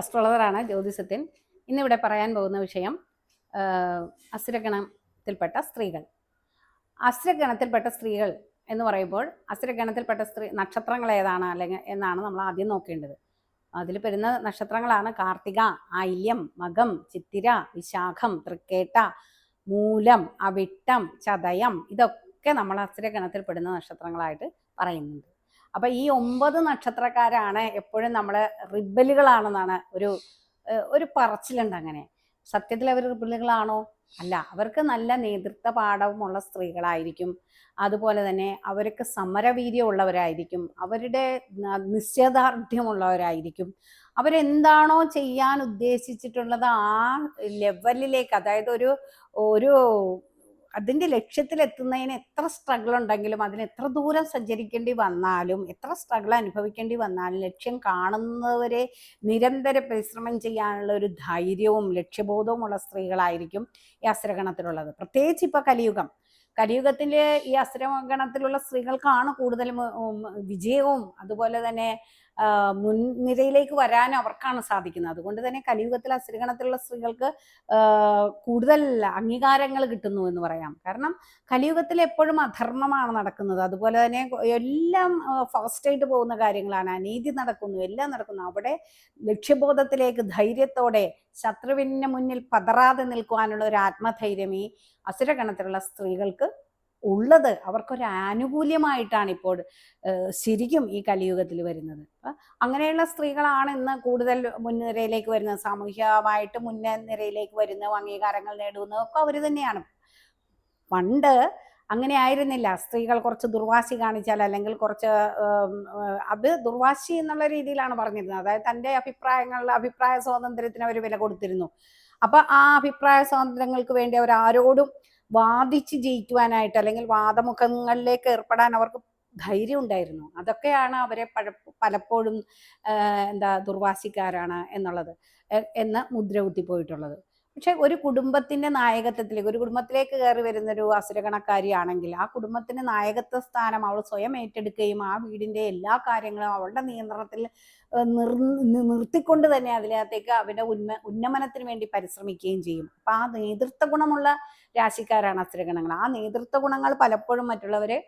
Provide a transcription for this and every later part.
അസ്ട്രോളജറാണ് ജ്യോതിസത്യൻ ഇന്നിവിടെ പറയാൻ പോകുന്ന വിഷയം അസുരഗണത്തിൽപ്പെട്ട സ്ത്രീകൾ. അസുരഗണത്തിൽപ്പെട്ട സ്ത്രീകൾ എന്ന് പറയുമ്പോൾ അസുരഗണത്തിൽപ്പെട്ട സ്ത്രീ നക്ഷത്രങ്ങൾ ഏതാണ് അല്ലെങ്കിൽ എന്നാണ് നമ്മൾ ആദ്യം നോക്കേണ്ടത്. അതിൽ വരുന്ന നക്ഷത്രങ്ങളാണ് കാർത്തിക ആയില്യം മകം ചിത്തിര വിശാഖം തൃക്കേട്ട മൂലം അവിട്ടം ചതയം. ഇതൊക്കെ നമ്മൾ അസുരഗണത്തിൽപ്പെടുന്ന നക്ഷത്രങ്ങളായിട്ട് പറയുന്നുണ്ട്. അപ്പൊ ഈ ഒമ്പത് നക്ഷത്രക്കാരാണ് എപ്പോഴും നമ്മൾ റിബലുകളാണെന്നാണ് ഒരു ഒരു പറച്ചിലുണ്ട് അങ്ങനെ. സത്യത്തിൽ അവർ റിബലുകളാണോ? അല്ല അവർക്ക് നല്ല നേതൃത്വ പാഠവുമുള്ള സ്ത്രീകളായിരിക്കും. അതുപോലെ തന്നെ അവർക്ക് സമരവീര്യമുള്ളവരായിരിക്കും. അവരുടെ നിശ്ചയദാർഢ്യമുള്ളവരായിരിക്കും. അവരെന്താണോ ചെയ്യാൻ ഉദ്ദേശിച്ചിട്ടുള്ളത് ആ ലെവലിലേക്ക് അതായത് ഒരു ഒരു അതിന്റെ ലക്ഷ്യത്തിലെത്തുന്നതിന് എത്ര സ്ട്രഗിൾ ഉണ്ടെങ്കിലും അതിന് എത്ര ദൂരം സഞ്ചരിക്കേണ്ടി വന്നാലും എത്ര സ്ട്രഗിൾ അനുഭവിക്കേണ്ടി വന്നാലും ലക്ഷ്യം കാണുന്നവരെ നിരന്തര പരിശ്രമം ചെയ്യാനുള്ള ഒരു ധൈര്യവും ലക്ഷ്യബോധവുമുള്ള സ്ത്രീകളായിരിക്കും ഈ അസുരഗണത്തിലുള്ളത് പ്രത്യേകിച്ച് ഇപ്പൊ കലിയുഗം. കലിയുഗത്തിലെ ഈ അസുരഗണത്തിലുള്ള സ്ത്രീകൾക്കാണ് കൂടുതലും വിജയവും അതുപോലെ തന്നെ മുൻനിരയിലേക്ക് വരാൻ അവർക്കാണ് സാധിക്കുന്നത്. അതുകൊണ്ട് തന്നെ കലിയുഗത്തിൽ അസ്ത്രീകരണത്തിലുള്ള സ്ത്രീകൾക്ക് കൂടുതൽ അംഗീകാരങ്ങൾ കിട്ടുന്നു എന്ന് പറയാം. കാരണം കലിയുഗത്തിൽ എപ്പോഴും അധർമ്മമാണ് നടക്കുന്നത്. അതുപോലെ തന്നെ എല്ലാം ഫാസ്റ്റ് ആയിട്ട് പോകുന്ന കാര്യങ്ങളാണ്. അനീതി നടക്കുന്നു എല്ലാം നടക്കുന്നു. അവിടെ ലക്ഷ്യബോധത്തിലേക്ക് ധൈര്യത്തോടെ ശത്രുവിന് മുന്നിൽ പതറാതെ നിൽക്കുവാനുള്ള ഒരു ആത്മധൈര്യം ഈ അസുരഗണത്തിലുള്ള സ്ത്രീകൾക്ക് ഉള്ളത് അവർക്കൊരു ആനുകൂല്യമായിട്ടാണ് ഇപ്പോൾ ശരിക്കും ഈ കലിയുഗത്തിൽ വരുന്നത്. അങ്ങനെയുള്ള സ്ത്രീകളാണ് ഇന്ന് കൂടുതൽ മുൻനിരയിലേക്ക് വരുന്നത് സാമൂഹികമായിട്ട് മുൻനിരയിലേക്ക് വരുന്ന അംഗീകാരങ്ങൾ നേടുന്നതും ഒക്കെ അവർ തന്നെയാണ്. പണ്ട് അങ്ങനെ ആയിരുന്നില്ല സ്ത്രീകൾ കുറച്ച് ദുർവാശി കാണിച്ചാൽ അല്ലെങ്കിൽ കുറച്ച് അത് ദുർവാശി എന്നുള്ള രീതിയിലാണ് പറഞ്ഞിരുന്നത്. അതായത് തന്റെ അഭിപ്രായങ്ങൾ അഭിപ്രായ സ്വാതന്ത്ര്യത്തിന് അവർ വില കൊടുത്തിരുന്നു. അപ്പൊ ആ അഭിപ്രായ സ്വാതന്ത്ര്യങ്ങൾക്ക് വേണ്ടി അവർ ആരോടും വാദിച്ച് ജയിക്കുവാനായിട്ട് അല്ലെങ്കിൽ വാദമുഖങ്ങളിലേക്ക് ഏർപ്പെടാൻ അവർക്ക് ധൈര്യം ഉണ്ടായിരുന്നു. അതൊക്കെയാണ് അവരെ പഴ പലപ്പോഴും എന്താ ദുർവാസിക്കാരാണ് എന്നുള്ളത് എന്ന് മുദ്ര കുത്തിപ്പോയിട്ടുള്ളത് പക്ഷെ ഒരു കുടുംബത്തിന്റെ നായകത്വത്തിലേക്ക് ഒരു കുടുംബത്തിലേക്ക് കയറി വരുന്ന ഒരു അസുരഗണക്കാരിയാണെങ്കിൽ ആ കുടുംബത്തിന്റെ നായകത്വ സ്ഥാനം അവൾ സ്വയം ഏറ്റെടുക്കുകയും ആ വീടിന്റെ എല്ലാ കാര്യങ്ങളും അവളുടെ നിയന്ത്രണത്തിൽ നിർ നിർത്തിക്കൊണ്ട് തന്നെ അതിനകത്തേക്ക് അവരുടെ ഉന്മ ഉന്നമനത്തിന് വേണ്ടി പരിശ്രമിക്കുകയും ചെയ്യും. അപ്പൊ ആ നേതൃത്വ ഗുണമുള്ള രാശിക്കാരാണ് അസുരഗണങ്ങൾ. ആ നേതൃത്വ ഗുണങ്ങൾ പലപ്പോഴും മറ്റുള്ളവരെ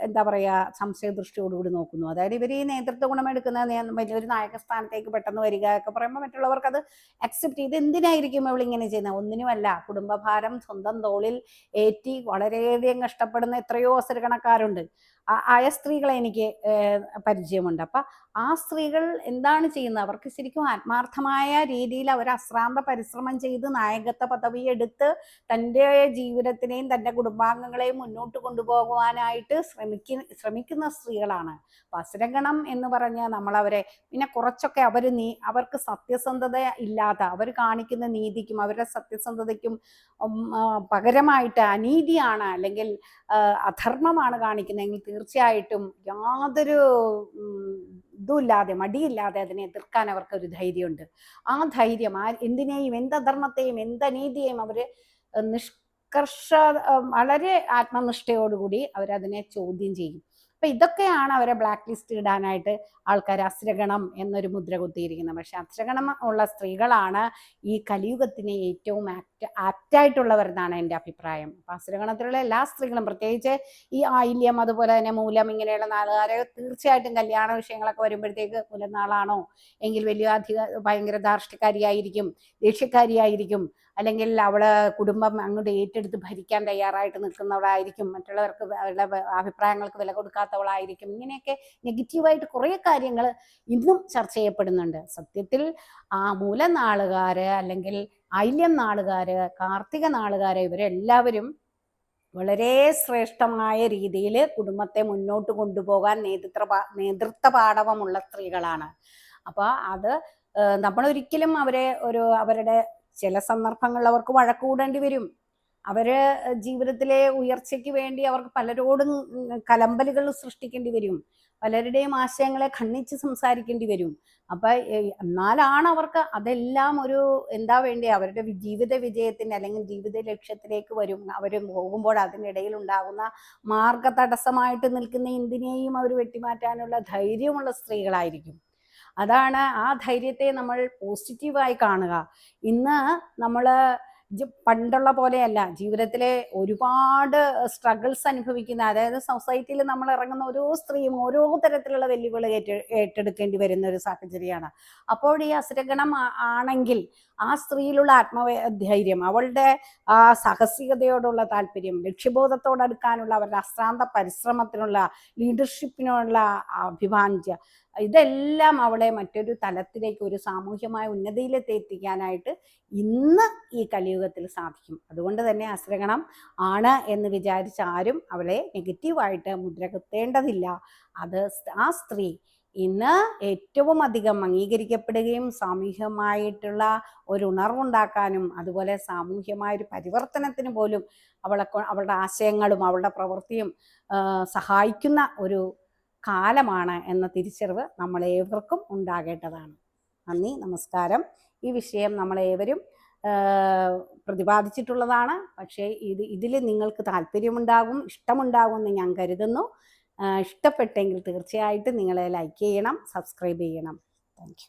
എന്താ പറയാ സംശയദൃഷ്ടിയോടുകൂടി നോക്കുന്നു. അതായത് ഇവർ ഈ നേതൃത്വ ഗുണം എടുക്കുന്ന നേ- വലിയൊരു നായക സ്ഥാനത്തേക്ക് പെട്ടെന്ന് വരിക ഒക്കെ പറയുമ്പോൾ മറ്റുള്ളവർക്ക് അത് അക്സെപ്റ്റ് ചെയ്ത് എന്തിനായിരിക്കും അവൾ ഇങ്ങനെ ചെയ്യുന്നത് ഒന്നിനുമല്ല കുടുംബഭാരം സ്വന്തം തോളിൽ ഏറ്റി വളരെയധികം കഷ്ടപ്പെടുന്ന എത്രയോ അസുരഗണക്കാരുണ്ട് ആ- ആയ സ്ത്രീകളെ എനിക്ക് പരിചയമുണ്ട്. അപ്പം ആ സ്ത്രീകൾ എന്താണ് ചെയ്യുന്നത്? അവർക്ക് ശരിക്കും ആത്മാർത്ഥമായ രീതിയിൽ അവർ അശ്രാന്ത പരിശ്രമം ചെയ്ത് നായകത്വ പദവി എടുത്ത് തന്റെ ജീവിതത്തിനെയും തന്റെ കുടുംബാംഗങ്ങളെയും മുന്നോട്ട് കൊണ്ടുപോകുവാനായിട്ട് ശ്രമിക്ക ശ്രമിക്കുന്ന സ്ത്രീകളാണ്. വസരംഗണം എന്ന് പറഞ്ഞാൽ നമ്മളവരെ പിന്നെ കുറച്ചൊക്കെ അവർ നീ അവർക്ക് സത്യസന്ധത ഇല്ലാത്ത അവർ കാണിക്കുന്ന നീതിക്കും അവരുടെ സത്യസന്ധതയ്ക്കും പകരമായിട്ട് അനീതിയാണ് അല്ലെങ്കിൽ അധർമ്മമാണ് കാണിക്കുന്നതെങ്കിൽ തീർച്ചയായിട്ടും യാതൊരു ഇതുമില്ലാതെ മടിയില്ലാതെ അതിനെ എതിർക്കാൻ അവർക്ക് ഒരു ധൈര്യമുണ്ട്. ആ ധൈര്യം ആ എന്തിനേയും എന്ത് അധർമ്മത്തെയും എന്ത് അനീതിയെയും അവർ നിഷ്കർഷ വളരെ ആത്മനിഷ്ഠയോടുകൂടി അവരതിനെ ചോദ്യം ചെയ്യും. അപ്പൊ ഇതൊക്കെയാണ് അവരെ ബ്ലാക്ക് ലിസ്റ്റ് ഇടാനായിട്ട് ആൾക്കാർ അസ്രഗണം എന്നൊരു മുദ്ര കുത്തിയിരിക്കുന്നത്. പക്ഷെ അസ്രഗണം ഉള്ള സ്ത്രീകളാണ് ഈ കലിയുഗത്തിന് ഏറ്റവും ആക്ട് ആക്റ്റായിട്ടുള്ളവർ എന്നാണ് എന്റെ അഭിപ്രായം. അപ്പൊ അസ്രഗണത്തിലുള്ള എല്ലാ സ്ത്രീകളും പ്രത്യേകിച്ച് ഈ ആയില്യം അതുപോലെ തന്നെ മൂലം ഇങ്ങനെയുള്ള നാളുകാരെ തീർച്ചയായിട്ടും കല്യാണ വിഷയങ്ങളൊക്കെ വരുമ്പോഴത്തേക്ക് മുലനാളാണോ എങ്കിൽ വലിയ അധിക ഭയങ്കര ധാർഷ്ട്യക്കാരിയായിരിക്കും ദേഷ്യക്കാരിയായിരിക്കും. അല്ലെങ്കിൽ അവൾ കുടുംബം അങ്ങോട്ട് ഏറ്റെടുത്ത് ഭരിക്കാൻ തയ്യാറായിട്ട് നിൽക്കുന്നവളായിരിക്കും മറ്റുള്ളവർക്ക് അവരുടെ അഭിപ്രായങ്ങൾക്ക് വില കൊടുക്കാത്തവളായിരിക്കും. ഇങ്ങനെയൊക്കെ നെഗറ്റീവായിട്ട് കുറേ കാര്യങ്ങൾ ഇന്നും ചർച്ച ചെയ്യപ്പെടുന്നുണ്ട്. സത്യത്തിൽ ആ മൂലനാളുകാര് അല്ലെങ്കിൽ ഐല്യം നാളുകാര് കാർത്തിക നാളുകാര് ഇവരെല്ലാവരും വളരെ ശ്രേഷ്ഠമായ രീതിയിൽ കുടുംബത്തെ മുന്നോട്ട് കൊണ്ടുപോകാൻ നേതൃത്വ നേതൃത്വ പാഠവമുള്ള സ്ത്രീകളാണ്. അപ്പോൾ അത് നമ്മളൊരിക്കലും അവരെ ഒരു അവരുടെ ചില സന്ദർഭങ്ങളിൽ അവർക്ക് വഴക്കൂടേണ്ടി വരും. അവർ ജീവിതത്തിലെ ഉയർച്ചയ്ക്ക് വേണ്ടി അവർക്ക് പലരോടും കലമ്പലുകൾ സൃഷ്ടിക്കേണ്ടി വരും. പലരുടെയും ആശയങ്ങളെ ഖണ്ഡിച്ച് സംസാരിക്കേണ്ടി വരും. അപ്പൊ എന്നാലാണ് അവർക്ക് അതെല്ലാം ഒരു എന്താ വേണ്ടി അവരുടെ ജീവിത വിജയത്തിന് അല്ലെങ്കിൽ ജീവിത ലക്ഷ്യത്തിലേക്ക് വരും. അവർ പോകുമ്പോൾ അതിനിടയിൽ ഉണ്ടാകുന്ന മാർഗ തടസ്സമായിട്ട് നിൽക്കുന്ന എന്തിനേയും അവർ വെട്ടിമാറ്റാനുള്ള ധൈര്യമുള്ള സ്ത്രീകളായിരിക്കും. അതാണ് ആ ധൈര്യത്തെ നമ്മൾ പോസിറ്റീവായി കാണുക. ഇന്ന് നമ്മൾ പണ്ടുള്ള പോലെയല്ല ജീവിതത്തിലെ ഒരുപാട് സ്ട്രഗിൾസ് അനുഭവിക്കുന്ന അതായത് സൊസൈറ്റിയിൽ നമ്മൾ ഇറങ്ങുന്ന ഓരോ സ്ത്രീയും ഓരോ തരത്തിലുള്ള വെല്ലുവിളി ഏറ്റ ഏറ്റെടുക്കേണ്ടി വരുന്ന ഒരു സാഹചര്യമാണ്. അപ്പോൾ ഈ അസുരഗണം ആണെങ്കിൽ ആ സ്ത്രീയിലുള്ള ആത്മധൈര്യം അവളുടെ ആ സാഹസികതയോടുള്ള താല്പര്യം ലക്ഷ്യബോധത്തോടടുക്കാനുള്ള അവരുടെ അശ്രാന്ത പരിശ്രമത്തിനുള്ള ലീഡർഷിപ്പിനുള്ള അഭിവാഞ്ച ഇതെല്ലാം അവളെ മറ്റൊരു തലത്തിലേക്ക് ഒരു സാമൂഹ്യമായ ഉന്നതിയിലെത്തി എത്തിക്കാനായിട്ട് ഇന്ന് ഈ കലിയുഗത്തിൽ സാധിക്കും. അതുകൊണ്ട് തന്നെ അശ്രഗണം ആണ് എന്ന് വിചാരിച്ച ആരും അവളെ നെഗറ്റീവായിട്ട് മുദ്ര കുത്തേണ്ടതില്ല അത് ആ സ്ത്രീ ഇന്ന് ഏറ്റവും അധികം അംഗീകരിക്കപ്പെടുകയും സാമൂഹികമായിട്ടുള്ള ഒരു ഉണർവുണ്ടാക്കാനും അതുപോലെ സാമൂഹ്യമായ ഒരു പരിവർത്തനത്തിന് പോലും അവളെ അവളുടെ ആശയങ്ങളും അവളുടെ പ്രവൃത്തിയും സഹായിക്കുന്ന ഒരു കാലമാണ് എന്ന തിരിച്ചറിവ് നമ്മളേവർക്കും ഉണ്ടാകേണ്ടതാണ്. നന്ദി നമസ്കാരം. ഈ വിഷയം നമ്മളേവരും പ്രതിപാദിച്ചിട്ടുള്ളതാണ്. പക്ഷേ ഇത് ഇതിൽ നിങ്ങൾക്ക് താല്പര്യമുണ്ടാകും ഇഷ്ടമുണ്ടാകും എന്ന് ഞാൻ കരുതുന്നു. ഇഷ്ടപ്പെട്ടെങ്കിൽ തീർച്ചയായിട്ടും നിങ്ങളെ ലൈക്ക് ചെയ്യണം സബ്സ്ക്രൈബ് ചെയ്യണം. താങ്ക്